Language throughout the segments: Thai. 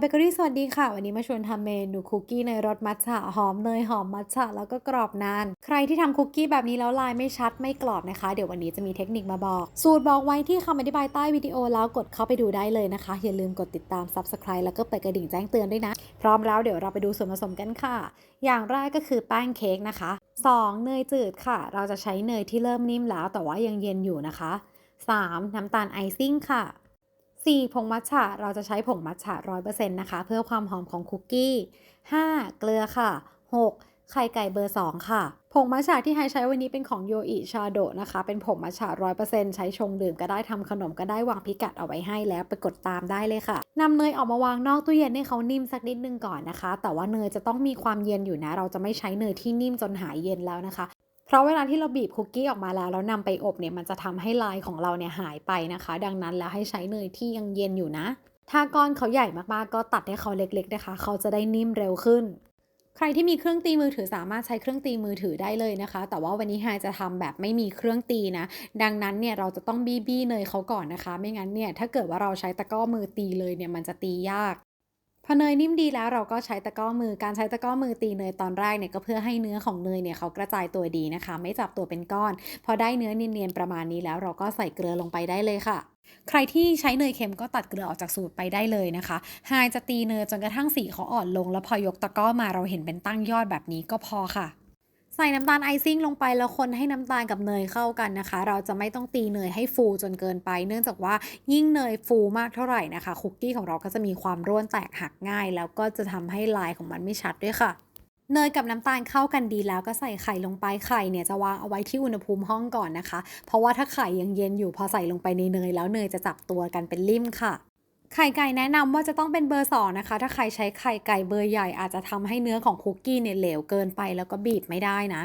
เบเกอรี่สวัสดีค่ะ วันนี้มาชวนทำเมนูคุกกี้ในรสมัทฉะหอมเนยหอมมัทฉะแล้วก็กรอบนาน ใครที่ทำคุกกี้แบบนี้แล้วลายไม่ชัดไม่กรอบนะคะ เดี๋ยววันนี้จะมีเทคนิคมาบอก สูตรบอกไว้ที่คำอธิบายใต้วิดีโอแล้วกดเข้าไปดูได้เลยนะคะ อย่าลืมกดติดตาม Subscribe แล้วก็เปิดกระดิ่งแจ้งเตือนด้วยนะ พร้อมแล้วเดี๋ยวเราไปดูส่วนผสมกันค่ะ อย่างแรกก็คือแป้งเค้กนะคะ 2. เนยจืดค่ะ เราจะใช้เนยที่เริ่มนิ่มแล้วแต่ว่ายังเย็นอยู่นะคะ 3. น้ำตาลไอซิ่งค่ะ 4. ผงมัทฉะเราจะใช้ผงมัทฉะ100%นะคะ เพื่อความหอมของคุกกี้ 5. เกลือค่ะ 6. ไข่ไก่เบอร์ 2 ค่ะ ผงมัทฉะที่ไฮใช้วันนี้เป็นของโยอิชาโดะนะคะ เป็นผงมัทฉะ100%ใช้ชงดื่มก็ได้ทำขนมก็ได้วางพิกัดเอาไว้ให้แล้วไปกดตามได้เลยค่ะนำเนยออกมาวางนอกตู้เย็นให้เขานิ่มสักนิดนึงก่อนนะคะ แต่ว่าเนยจะต้องมีความเย็นอยู่นะ เราจะไม่ใช้เนยที่นิ่มจนหายเย็นแล้วนะคะ เพราะเวลาที่เราบีบคุกกี้ออกมาแล้วแล้วนำไปอบเนี่ยมันจะทำให้ลายของเราเนี่ยหายไปนะคะ ดังนั้นแล้วให้ใช้เนยที่ยังเย็นอยู่นะ ถ้าก้อนเขาใหญ่มากๆ ก็ตัดให้เขาเล็กๆนะคะ เขาจะได้นิ่มเร็วขึ้น ใครที่มีเครื่องตีมือถือสามารถใช้เครื่องตีมือถือได้เลยนะคะ แต่ว่าวันนี้ไฮจะทำแบบไม่มีเครื่องตีนะ ดังนั้นเนี่ยเราจะต้องบี้บี้เนยเขาก่อนนะคะ ไม่งั้นเนี่ยถ้าเกิดว่าเราใช้ตะกร้อมือตีเลยเนี่ยมันจะตียาก พอเนยนิ่มดีแล้วเราก็ใช้ตะก้อมือการใช้ตะก้อมือตีเนยตอนแรกเนี่ยก็เพื่อให้เนื้อของเนยเนี่ยเขากระจายตัวดีนะคะ ไม่จับตัวเป็นก้อน พอได้เนื้อเนียนๆประมาณนี้แล้วเราก็ใส่เกลือลงไปได้เลยค่ะ ใครที่ใช้เนยเค็มก็ตัดเกลือออกจากสูตรไปได้เลยนะคะไฮจะตีเนยจนกระทั่งสีเขาอ่อนลง แล้วพอยกตะก้อมาเราเห็นเป็นตั้งยอดแบบนี้ก็พอค่ะ ใส่น้ำตาลไอซิ่งลงไปแล้วคนให้น้ำตาลกับเนยเข้ากันนะคะ เราจะไม่ต้องตีเนยให้ฟูจนเกินไป เนื่องจากว่ายิ่งเนยฟูมากเท่าไหร่นะคะ คุกกี้ของเราก็จะมีความร่วนแตกหักง่าย แล้วก็จะทำให้ลายของมันไม่ชัดด้วยค่ะเนยกับน้ำตาลเข้ากันดีแล้วก็ใส่ไข่ลงไปไข่เนี่ยจะวางเอาไว้ที่อุณหภูมิห้องก่อนนะคะ เพราะว่าถ้าไข่ยังเย็นอยู่พอใส่ลงไปในเนยแล้วเนยจะจับตัวกันเป็นลิ่มค่ะ ไข่ไก่แนะนำว่าจะต้องเป็นเบอร์สองนะคะ ถ้าใครใช้ไข่ไก่เบอร์ใหญ่อาจจะทำให้เนื้อของคุกกี้เนี่ยเหลวเกินไปแล้วก็บีบไม่ได้นะ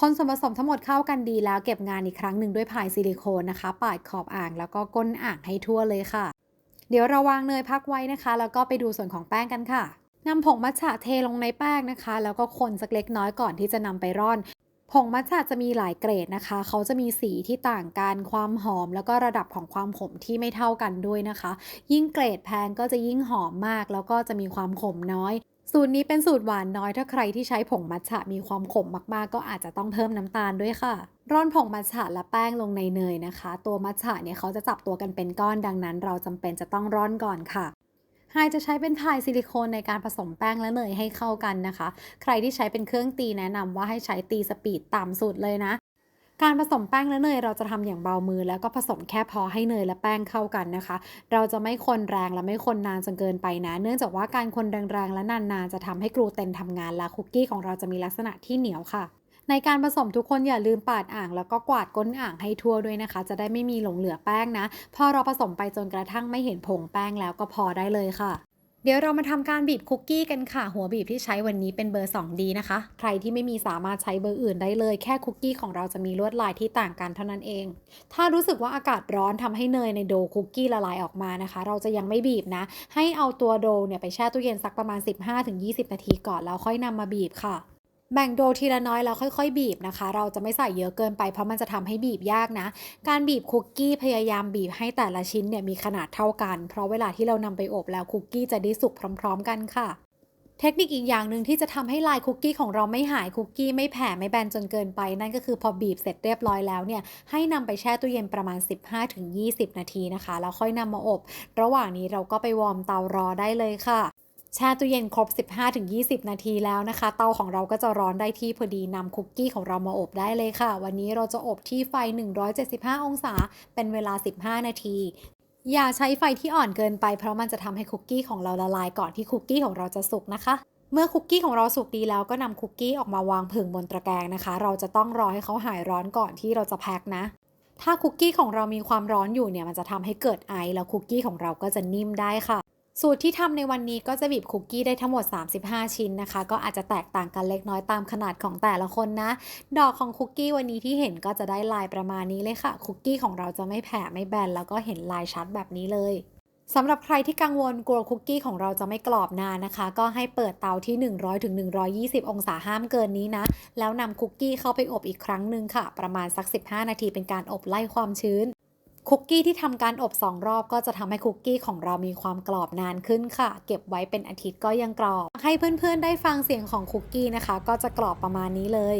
คนส่วนผสมทั้งหมดเข้ากันดีแล้วเก็บงานอีกครั้งหนึ่งด้วยพายซิลิโคนนะคะ ปาดขอบอ่างแล้วก็ก้นอ่างให้ทั่วเลยค่ะ เดี๋ยวเราวางเนยพักไว้นะคะ แล้วก็ไปดูส่วนของแป้งกันค่ะนำผงมัทฉะเทลงในแป้งนะคะ แล้วก็คนสักเล็กน้อยก่อนที่จะนำไปร่อน ผงมัทฉะจะมีหลายเกรดนะคะ เขาจะมีสีที่ต่างกัน ความหอม แล้วก็ระดับของความขมที่ไม่เท่ากันด้วยนะคะ ยิ่งเกรดแพงก็จะยิ่งหอมมาก แล้วก็จะมีความขมน้อย สูตรนี้เป็นสูตรหวานน้อย ถ้าใครที่ใช้ผงมัทฉะมีความขมมากๆ ก็อาจจะต้องเพิ่มน้ำตาลด้วยค่ะร่อนผงมัทฉะและแป้งลงในเนยนะคะ ตัวมัทฉะเนี่ยเขาจะจับตัวกันเป็นก้อนดังนั้น เราจำเป็นจะต้องร่อนก่อนค่ะ ไฮจะใช้เป็นพายซิลิโคนในการผสมแป้งและเนยให้เข้ากันนะคะ ใครที่ใช้เป็นเครื่องตีแนะนำว่าให้ใช้ตีสปีดต่ำสุดเลยนะการผสมแป้งและเนยเราจะทำอย่างเบามือ แล้วก็ผสมแค่พอให้เนยและแป้งเข้ากันนะคะ เราจะไม่คนแรงและไม่คนนานจนเกินไปนะ เนื่องจากว่าการคนแรงๆและนานๆจะทำให้กลูเตนทำงานและคุกกี้ของเราจะมีลักษณะที่เหนียวค่ะ ในการผสมทุกคนอย่าลืมปาดอ่าง แล้วก็กวาดก้นอ่างให้ทั่วด้วยนะคะ จะได้ไม่มีหลงเหลือแป้งนะ พอเราผสมไปจนกระทั่งไม่เห็นผงแป้งแล้วก็พอได้เลยค่ะเดี๋ยวเรามาทำการบีบคุกกี้กันค่ะ หัวบีบที่ใช้วันนี้เป็นเบอร์ 2D นะคะ ใครที่ไม่มีสามารถใช้เบอร์อื่นได้เลย แค่คุกกี้ของเราจะมีลวดลายที่ต่างกันเท่านั้นเอง ถ้ารู้สึกว่าอากาศร้อนทำให้เนยในโดคุกกี้ละลายออกมานะคะ เราจะยังไม่บีบนะ ให้เอาตัวโดเนี่ยไปแช่ตู้เย็นสักประมาณ 15-20 นาทีก่อนแล้วค่อยนำมาบีบค่ะ แบ่งโดทีละน้อยแล้วค่อย ๆ บีบนะคะ เราจะไม่ใส่เยอะเกินไปเพราะมันจะทำให้บีบยากนะ การบีบคุกกี้พยายามบีบให้แต่ละชิ้นเนี่ยมีขนาดเท่ากัน เพราะเวลาที่เรานำไปอบแล้วคุกกี้จะได้สุกพร้อม ๆ กันค่ะเทคนิคอีกอย่างหนึ่งที่จะทำให้ลายคุกกี้ของเราไม่หายคุกกี้ไม่แผ่ไม่แบนจนเกินไป นั่นก็คือพอบีบเสร็จเรียบร้อยแล้วเนี่ยให้นำไปแช่ตู้เย็นประมาณ 15-20 นาทีนะคะ แล้วค่อยนำมาอบ ระหว่างนี้เราก็ไปวอร์มเตารอได้เลยค่ะ แช่ตู้เย็นครบ 15-20 นาทีแล้วนะคะ เตาของเราก็จะร้อนได้ที่พอดีนำคุกกี้ของเรามาอบได้เลยค่ะ วันนี้เราจะอบที่ไฟ 175 องศา เป็นเวลา 15 นาที อย่าใช้ไฟที่อ่อนเกินไป เพราะมันจะทำให้คุกกี้ของเราละลายก่อนที่คุกกี้ของเราจะสุกนะคะเมื่อคุกกี้ของเราสุกดีแล้วก็นำคุกกี้ออกมาวางผึ่งบนตะแกรงนะคะ เราจะต้องรอให้เขาหายร้อนก่อนที่เราจะแพ็คนะ ถ้าคุกกี้ของเรามีความร้อนอยู่เนี่ยมันจะทำให้เกิดไอแล้วคุกกี้ของเราก็จะนิ่มได้ค่ะ สูตรที่ทำในวันนี้ก็จะบีบคุกกี้ได้ทั้งหมด 35 ชิ้นนะคะ ก็อาจจะแตกต่างกันเล็กน้อยตามขนาดของแต่ละคนนะ ดอกของคุกกี้วันนี้ที่เห็นก็จะได้ลายประมาณนี้เลยค่ะ คุกกี้ของเราจะไม่แผ่ไม่แบนแล้วก็เห็นลายชัดแบบนี้เลยสำหรับใครที่กังวลกลัวคุกกี้ของเราจะไม่กรอบนานนะคะ ก็ให้เปิดเตาที่ 100ถึง120 องศาห้ามเกินนี้นะ แล้วนำคุกกี้เข้าไปอบอีกครั้งหนึ่งค่ะ ประมาณสัก 15 นาทีเป็นการอบไล่ความชื้น คุกกี้ที่ทำการอบ 2 รอบก็จะทำให้คุกกี้ของเรามีความกรอบนานขึ้นค่ะ เก็บไว้เป็นอาทิตย์ก็ยังกรอบ ให้เพื่อนๆได้ฟังเสียงของคุกกี้นะคะ ก็จะกรอบประมาณนี้เลย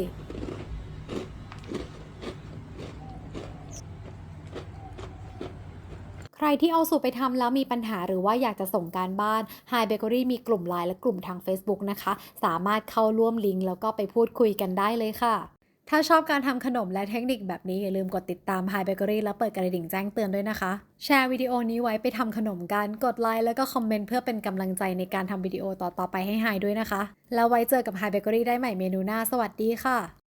ใครที่เอาสูตรไปทำแล้วมีปัญหาหรือว่าอยากจะส่งการบ้าน Hi Bakery มีกลุ่มไลน์และกลุ่มทาง Facebook นะคะ สามารถเข้าร่วมลิงก์แล้วก็ไปพูดคุยกันได้เลยค่ะ ถ้าชอบการทำขนมและเทคนิคแบบนี้ อย่าลืมกดติดตาม Hi Bakery แล้วเปิดกระดิ่งแจ้งเตือนด้วยนะคะ แชร์วิดีโอนี้ไว้ไปทำขนมกัน กดไลค์แล้วก็คอมเมนต์เพื่อเป็นกำลังใจในการทำวิดีโอต่อๆไปให้ Hi ด้วยนะคะ แล้วไว้เจอกับ Hi Bakery ได้ใหม่เมนูหน้า สวัสดีค่ะ